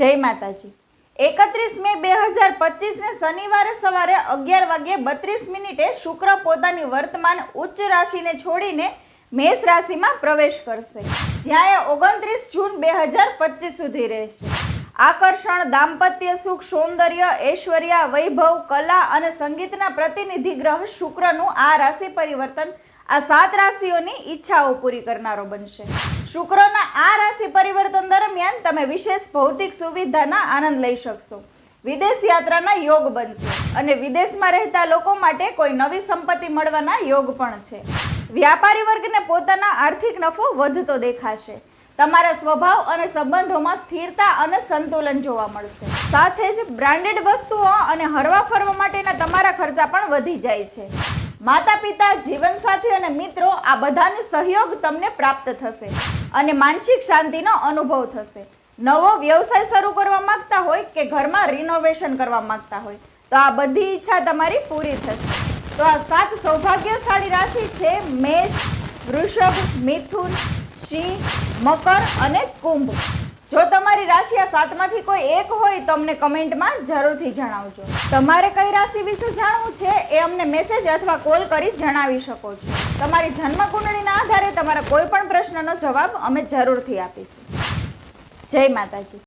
જય માતાજી. એકત્રીસ મે બે હજાર પચીસને શનિવારે સવારે અગિયાર વાગ્યે બત્રીસ મિનિટે શુક્ર પોતાની વર્તમાન ઉચ્ચ રાશિને છોડીને મેષ રાશિમાં પ્રવેશ કરશે. જ્યાં એ ઓગણત્રીસ જૂન બે હજાર પચીસ સુધી રહેશે. આકર્ષણ, દાંપત્ય સુખ, સૌંદર્ય, ઐશ્વર્યા, વૈભવ, કલા અને સંગીતના પ્રતિનિધિ ગ્રહ શુક્રનું આ રાશિ પરિવર્તન આ સાત રાશિઓની ઈચ્છાઓ પૂરી કરનારો બનશે. શુક્રના આ રાશિ પરિવર્તન દરમિયાન તમે વિશેષ ભૌતિક સુવિધાના આનંદ લઈ શકશો. વિદેશ યાત્રાના યોગ બનશે અને વિદેશમાં રહેતા લોકો માટે કોઈ નવી સંપત્તિ મળવાના યોગ પણ છે. વ્યાપારી વર્ગને પોતાના આર્થિક નફો વધતો દેખાશે. તમારા સ્વભાવ અને સંબંધોમાં સ્થિરતા અને સંતુલન જોવા મળશે. સાથે જ બ્રાન્ડેડ વસ્તુઓ અને હરવા ફરવા માટેના તમારા ખર્ચા પણ વધી જાય છે. માતા પિતા જીવનસાથી અને મિત્રો આ બધાને સહયોગ તમને પ્રાપ્ત થશે અને માનસિક શાંતિનો અનુભવ થશે. નવો વ્યવસાય શરૂ કરવા માંગતા હોય કે ઘરમાં રિનોવેશન કરવા માંગતા હોય, તો આ બધી ઈચ્છા તમારી પૂરી થશે. તો આ સાત સૌભાગ્યશાળી રાશિ છે મેષ, વૃષભ, મિથુન, સિંહ, મકર અને કુંભ. જો તમારી રાશિ આ સાતમાંથી કોઈ એક હોય, તો અમને કમેન્ટમાં જરૂરથી જણાવજો. તમારે કઈ રાશિ વિશે જાણવું છે એ અમને મેસેજ અથવા કોલ કરી જણાવી શકો છો. તમારી જન્મ કુંડળીના આધારે તમારા કોઈ પણ પ્રશ્નનો જવાબ અમે જરૂરથી આપીશું. જય માતાજી.